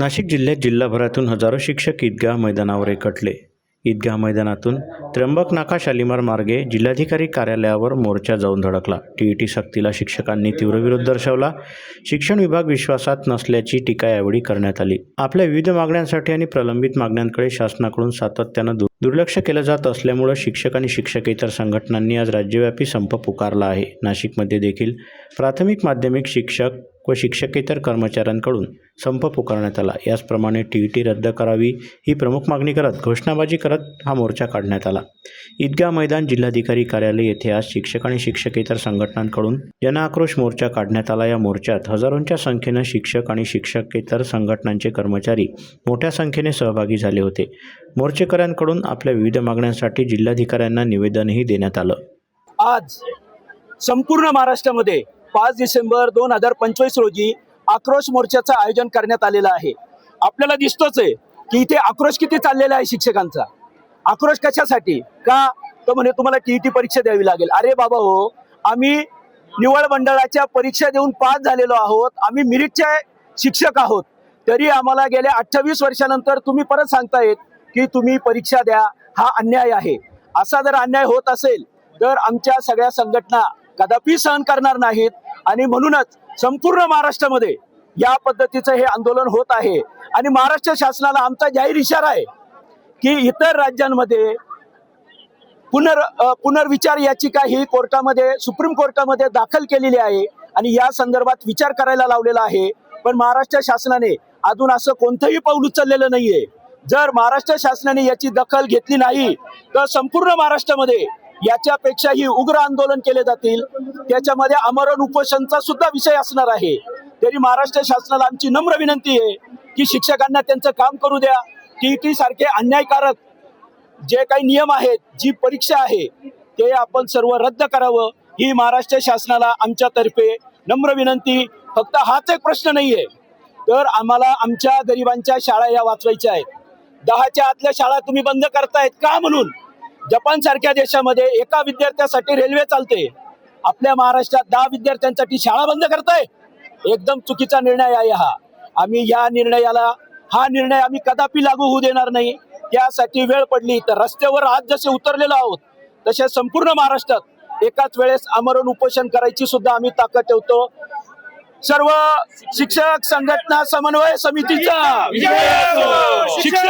नाशिक जिल्ह्यात जिल्हाभरातून हजारो शिक्षक ईदगाह मैदानावर एकटले. ईदगाह मैदानातून त्र्यंबक नाका शालिमार मार्गे जिल्हाधिकारी कार्यालयावर मोर्चा जाऊन धडकला. टीईटी सक्तीला शिक्षकांनी तीव्र विरोध दर्शवला. शिक्षण विभाग विश्वासात नसल्याची टीका यावेळी करण्यात आली. आपल्या विविध मागण्यांसाठी आणि प्रलंबित मागण्यांकडे शासनाकडून सातत्यानं दुर्लक्ष केलं जात असल्यामुळं शिक्षक आणि शिक्षकेतर संघटनांनी आज राज्यव्यापी संप पुकारला आहे. नाशिकमध्ये देखील प्राथमिक माध्यमिक शिक्षक व शिक्षकेतर कर्मचाऱ्यांकडून संप पुकारण्यात आला. याचप्रमाणे टी ई टी रद्द करावी ही प्रमुख मागणी करत घोषणाबाजी करत हा मोर्चा काढण्यात आला. ईदगाह मैदान जिल्हाधिकारी कार्यालय येथे आज शिक्षक आणि शिक्षकेतर संघटनांकडून जनआक्रोश मोर्चा काढण्यात आला. या मोर्चात हजारोंच्या संख्येनं शिक्षक आणि शिक्षकेतर संघटनांचे कर्मचारी मोठ्या संख्येने सहभागी झाले होते. मोर्चेकऱ्यांकडून आपल्या विविध मागण्यांसाठी जिल्हाधिकाऱ्यांना निवेदनही देण्यात आलं. आज संपूर्ण महाराष्ट्रामध्ये पाच डिसेंबर दोन हजार पंचवीस रोजी आक्रोश मोर्चाचं आयोजन करण्यात आलेलं आहे. आपल्याला दिसतोच आहे की इथे आक्रोश किती चाललेला आहे शिक्षकांचा. आक्रोश कशासाठी? का तो म्हणे तुम्हाला टीईटी परीक्षा द्यावी लागेल. अरे बाबा हो आम्ही निवड मंडळाच्या परीक्षा देऊन पास झालेलो आहोत. आम्ही मिरिटचे शिक्षक आहोत. तरी आम्हाला गेल्या अठ्ठावीस वर्षानंतर तुम्ही परत सांगतायत की तुम्ही परीक्षा द्या. हा अन्याय आहे. असा जर अन्याय होत असेल तर आमच्या सगळ्या संघटना कदापि सहन करणार नाहीत. आणि म्हणूनच संपूर्ण महाराष्ट्रामध्ये या पद्धतीचं हे आंदोलन होत आहे. आणि महाराष्ट्र शासनाला आमचा जाहीर इशारा आहे की इतर राज्यांमध्ये पुनर् पुनर्विचार याचिका ही कोर्टामध्ये सुप्रीम कोर्टामध्ये दाखल केलेली आहे. आणि या संदर्भात विचार करायला लावलेला आहे. पण महाराष्ट्र शासनाने अजून असं कोणतंही पाऊल उचललेलं नाहीये. जर महाराष्ट्र शासनाने याची दखल घेतली नाही तर संपूर्ण महाराष्ट्रामध्ये याच्यापेक्षाही उग्र आंदोलन केले जातील. त्याच्यामध्ये आमरण उपोषणचा सुद्धा विषय असणार आहे. तरी महाराष्ट्र शासनाला आमची नम्र विनंती आहे की शिक्षकांना त्यांचं काम करू द्या. टी सारखे अन्यायकारक जे काही नियम आहेत जी परीक्षा आहे ते आपण सर्व रद्द करावं. ही महाराष्ट्र शासनाला आमच्यातर्फे नम्र विनंती. फक्त हाच एक प्रश्न नाहीये. तर आम्हाला आमच्या गरिबांच्या शाळा या वाचवायच्या आहेत. दहाच्या आतल्या शाळा तुम्ही बंद करतायत का म्हणून? जपान सारख्या देशामध्ये एका विद्यार्थ्यासाठी रेल्वे चालते. आपल्या महाराष्ट्रात दहा विद्यार्थ्यांसाठी शाळा बंद करताय. एकदम चुकीचा निर्णय आहे हा. आम्ही या निर्णयाला हा निर्णय आम्ही कदापि लागू होऊ देणार नाही. त्यासाठी वेळ पडली तर रस्त्यावर आज जसे उतरलेलो आहोत तसे संपूर्ण महाराष्ट्रात एकाच वेळेस आमरण उपोषण करायची सुद्धा आम्ही ताकद ठेवतो. सर्व शिक्षक संघटना समन्वय समितीचा. शिक्षक